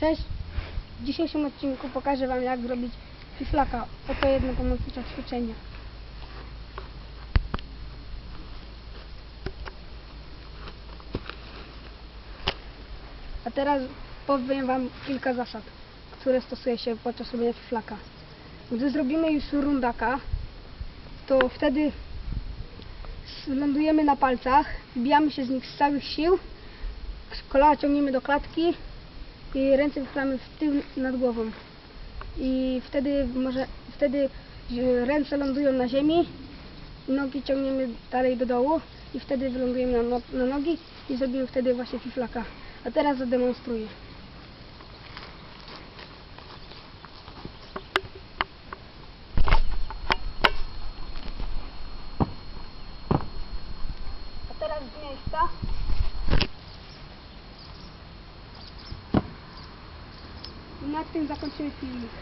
Cześć! W dzisiejszym odcinku pokażę Wam jak zrobić fiflaka. Oto jedno pomocnicze ćwiczenie. A teraz powiem Wam kilka zasad, które stosuje się podczas robienia fiflaka. Gdy zrobimy już rundaka, to wtedy lądujemy na palcach, wbijamy się z nich z całych sił, kolana ciągniemy do klatki i ręce wychylamy w tył nad głową. I wtedy może wtedy e, ręce lądują na ziemi, nogi ciągniemy dalej do dołu i wtedy wylądujemy na, no- na nogi i zrobimy wtedy właśnie fiflaka. A teraz zademonstruję. A teraz z miejsca. I na tym zakończymy filmik.